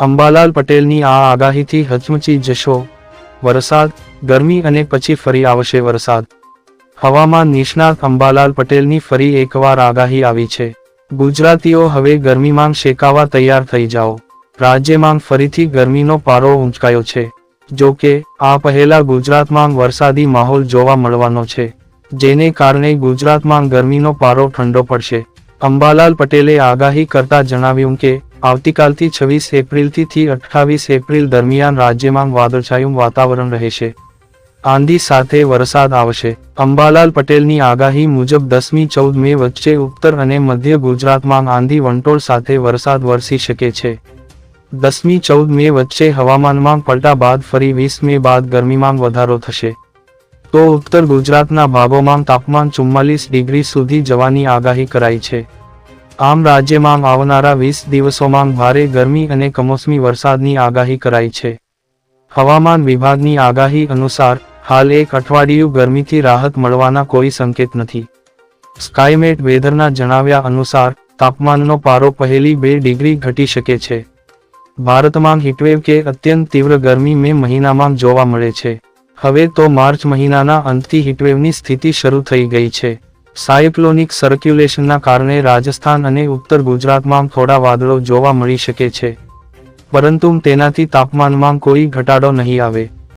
અંબાલાલ પટેલની આ આગાહીથી હચમચી જશો. વરસાદ, ગરમી અને પછી ફરી આવશે વરસાદ. હવામાન નિષ્ણાત અંબાલાલ પટેલની ફરી એકવાર આગાહી આવી છે. ગુજરાતીઓ હવે ગરમીમાં શેકાવા તૈયાર થઈ જાઓ. રાજ્યમાં ફરીથી ગરમીનો પારો ઊંચકાયો છે. જો કે, આ પહેલા ગુજરાતમાં વરસાદી માહોલ જોવા મળવાનો છે, જેને કારણે ગુજરાતમાં ગરમીનો પારો ઠંડો પડશે. અંબાલાલ પટેલે આગાહી કરતા જણાવ્યું કે આવતીકાલથી છવ્વીસ એપ્રિલથી અઠ્ઠાવીસ એપ્રિલ દરમિયાન રાજ્યમાં વાદળછાયું વાતાવરણ રહેશે. આંધી સાથે વરસાદ આવશે. અંબાલાલ પટેલની આગાહી મુજબ દસમી ચૌદ મે વચ્ચે ઉત્તર અને મધ્ય ગુજરાતમાં આંધી વંટોળ સાથે વરસાદ વરસી શકે છે. દસમી ચૌદ મે વચ્ચે હવામાનમાં પલટા બાદ ફરી વીસ મે બાદ ગરમીમાં વધારો થશે. તો ઉત્તર ગુજરાતના ભાગોમાં તાપમાન ચુમ્માલીસ ડિગ્રી સુધી જવાની આગાહી કરાઈ છે. આમ રાજ્યમાં આવનારા વીસ દિવસોમાં ભારે ગરમી અને કમોસમી વરસાદની આગાહી કરાઈ છે. હવામાન વિભાગની આગાહી અનુસાર, હાલ એક અઠવાડિયું ગરમીથી રાહત મળવાના કોઈ સંકેત નથી. સ્કાયમેટ વેધરના જણાવ્યા અનુસાર, તાપમાનનો પારો પહેલી બે ડિગ્રી ઘટી શકે છે. ભારતમાં હીટવેવ કે અત્યંત તીવ્ર ગરમી મે મહિનામાં જોવા મળે છે. હવે તો માર્ચ મહિનાના અંતથી હીટવેવની સ્થિતિ શરૂ થઈ ગઈ છે. સાયક્લોનિક સર્ક્યુલેશનના કારણે રાજસ્થાન અને ઉત્તર ગુજરાતમાં થોડા વાદળો જોવા મળી શકે છે. પરંતુ તેનાથી તાપમાનમાં કોઈ ઘટાડો નહીં આવે.